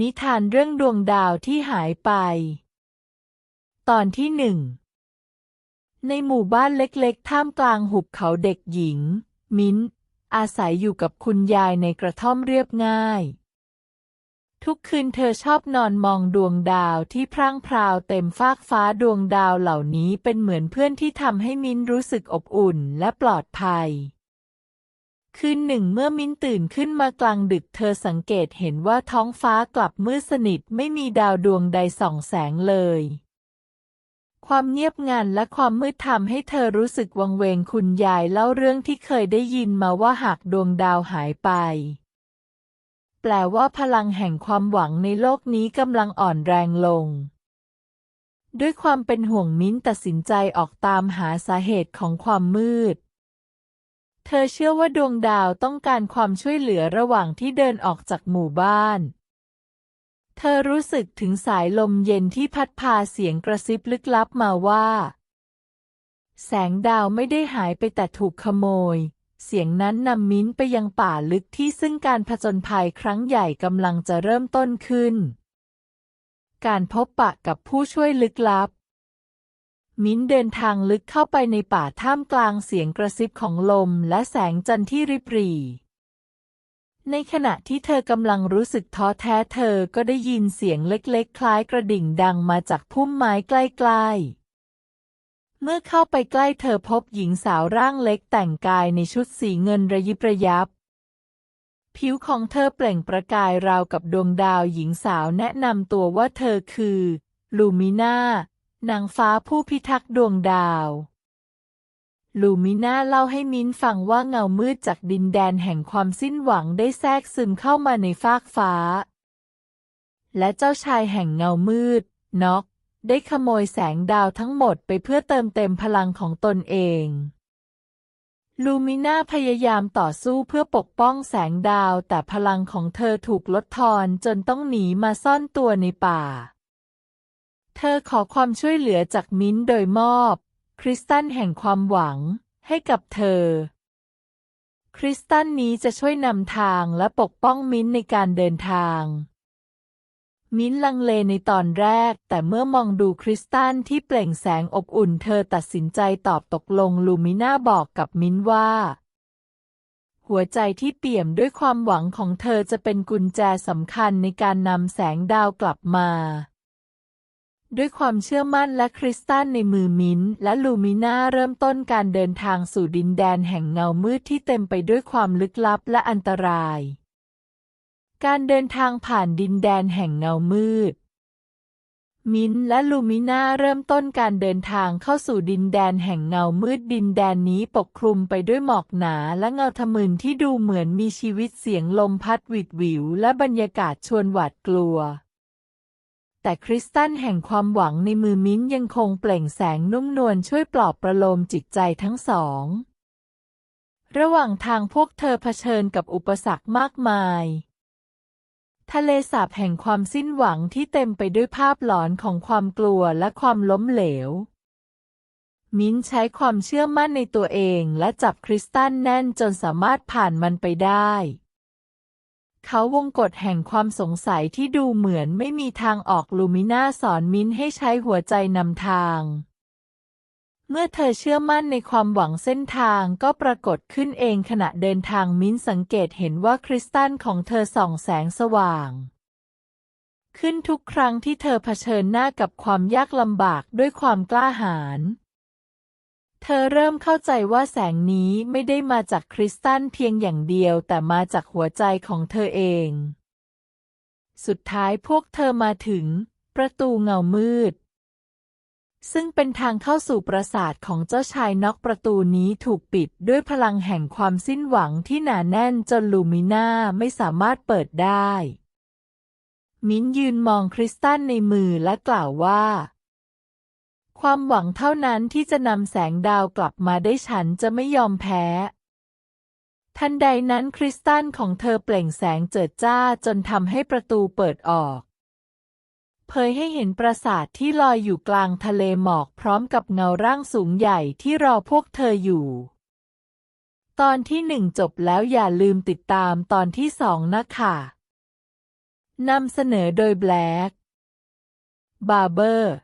นิทานเรื่องดวงดาวที่หายไป ตอนที่หนึ่ง ในหมู่บ้านเล็กๆ ท่ามกลางหุบเขาเด็กหญิง มิ้น อาศัยอยู่กับคุณยายในกระท่อมเรียบง่าย ทุกคืนเธอชอบนอนมองดวงดาวที่พร่างพราวเต็มฟากฟ้าดวงดาวเหล่านี้เป็นเหมือนเพื่อนที่ทำให้มิ้นรู้สึกอบอุ่นและปลอดภัย คืนหนึ่งเมื่อมิ้นตื่นขึ้นมากลางดึกเธอสังเกตเห็นว่าท้องฟ้ากลับมืดสนิทไม่มีดาวดวงใดส่องแสงเลย ความเงียบงันและความมืดทำให้เธอรู้สึกวังเวงคุณยายเล่าเรื่องที่เคยได้ยินมาว่าหากดวงดาวหายไป แปลว่าพลังแห่งความหวังในโลกนี้กำลังอ่อนแรงลงด้วยความเป็นห่วงมิ้นตัดสินใจออกตามหาสาเหตุของความมืด เธอเชื่อว่าดวงดาวต้องการความช่วยเหลือระหว่างที่เดินออกจากหมู่บ้าน เธอรู้สึกถึงสายลมเย็นที่พัดพาเสียงกระซิบลึกลับมาว่า แสงดาวไม่ได้หายไปแต่ถูกขโมย เสียงนั้นนำมิ้นไปยังป่าลึกที่ซึ่งการผจญภัยครั้งใหญ่กำลังจะเริ่มต้นขึ้น การพบปะกับผู้ช่วยลึกลับ มิ้นเดินทางลึกเข้าไปในป่าท่ามกลางเสียงกระซิบของลมและแสงจันทร์ที่ริบหรี่ ในขณะที่เธอกำลังรู้สึกท้อแท้เธอก็ได้ยินเสียงเล็กๆ คล้ายกระดิ่งดังมาจากพุ่มไม้ใกล้ๆ เมื่อเข้าไปใกล้เธอพบหญิงสาวร่างเล็กแต่งกายในชุดสีเงินระยิบระยับผิวของเธอเปล่งประกายราวกับดวงดาวหญิงสาวแนะนำตัวว่าเธอคือ ลูมิน่า นางฟ้าผู้พิทักษ์ดวงดาว ลูมิน่าเล่าให้มิ้นฟังว่าเงามืดจากดินแดนแห่งความสิ้นหวังได้แทรกซึมเข้ามาในฟากฟ้า และเจ้าชายแห่งเงามืด น็อก ได้ขโมยแสงดาวทั้งหมดไปเพื่อเติมเต็มพลังของตนเอง ลูมิน่าพยายามต่อสู้เพื่อปกป้องแสงดาวแต่พลังของเธอถูกลดทอนจนต้องหนีมาซ่อนตัวในป่า เธอขอความช่วยเหลือจากมิ้นโดยมอบ คริสตัลแห่งความหวังให้กับเธอ คริสตัลนี้จะช่วยนำทางและปกป้องมิ้นในการเดินทาง มิ้นลังเลในตอนแรก แต่เมื่อมองดูคริสตัลที่เปล่งแสงอบอุ่น เธอตัดสินใจตอบตกลงลูมิน่าบอกกับมิ้นว่าหัวใจที่เปี่ยมด้วยความหวังของเธอจะเป็นกุญแจสำคัญในการนำแสงดาวกลับมา ด้วยความเชื่อมั่นและคริสตัลในมือมิ้นและลูมิน่าเริ่มต้นการเดินทางสู่ดินแดนแห่งเงามืดที่เต็มไปด้วยความลึกลับและอันตราย การเดินทางผ่านดินแดนแห่งเงามืด มิ้นและลูมิน่าเริ่มต้นการเดินทางเข้าสู่ดินแดนแห่งเงามืดดินแดนนี้ปกคลุมไปด้วยหมอกหนาและเงาทะมึนที่ดูเหมือนมีชีวิตเสียงลมพัดหวิดหวิวและบรรยากาศชวนหวาดกลัว แต่คริสตัลแห่งความหวังในมือมิ้นยังคงเปล่งแสงนุ่มนวลช่วยปลอบประโลมจิตใจทั้งสอง ระหว่างทางพวกเธอเผชิญกับอุปสรรคมากมาย ทะเลสาบแห่งความสิ้นหวังที่เต็มไปด้วยภาพหลอนของความกลัวและความล้มเหลว มิ้นใช้ความเชื่อมั่นในตัวเองและจับคริสตัลแน่นจนสามารถผ่านมันไปได้ เขาวงกฎแห่งความสงสัยที่ดูเหมือนไม่มีทางออกลูมิน่าสอนมิ้นให้ใช้หัวใจนำทาง เมื่อเธอเชื่อมั่นในความหวังเส้นทางก็ปรากฏขึ้นเองขณะเดินทางมิ้นสังเกตเห็นว่าคริสตัลของเธอส่องแสงสว่าง ขึ้นทุกครั้งที่เธอเผชิญหน้ากับความยากลำบากด้วยความกล้าหาญ เธอเริ่มเข้าใจว่าแสงนี้ไม่ได้มาจากคริสตัลเพียงอย่างเดียวแต่มาจากหัวใจของเธอเอง สุดท้ายพวกเธอมาถึง ประตูเงามืด ซึ่งเป็นทางเข้าสู่ปราสาทของเจ้าชายน็อกประตูนี้ถูกปิดด้วยพลังแห่งความสิ้นหวังที่หนาแน่นจนลูมิน่าไม่สามารถเปิดได้ มิ้นยืนมองคริสตัลในมือและกล่าวว่า ความหวังเท่านั้นที่จะนำแสงดาวกลับมาได้ฉันจะไม่ยอมแพ้ ทันใดนั้นคริสตัลของเธอเปล่งแสงเจิดจ้าจนทำให้ประตูเปิดออก เผยให้เห็นปราสาทที่ลอยอยู่กลางทะเลหมอกพร้อมกับเงาร่างสูงใหญ่ที่รอพวกเธออยู่ ตอนที่หนึ่งจบแล้วอย่าลืมติดตามตอนที่สองนะคะนำเสนอโดยแบล็กบาร์เบอร์